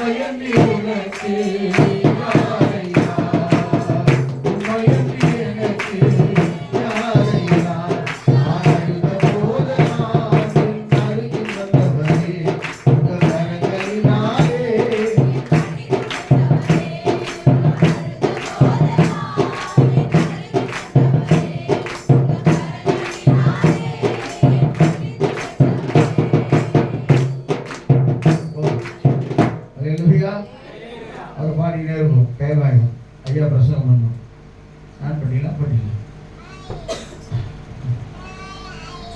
भयं அல்லேலூயா அவர் பாடிக்கிட்டே இருக்கும் டைம் ஐயா பிரசவம் பண்ணும் நான் பண்ணிடலாம் பண்ணிடலாம்.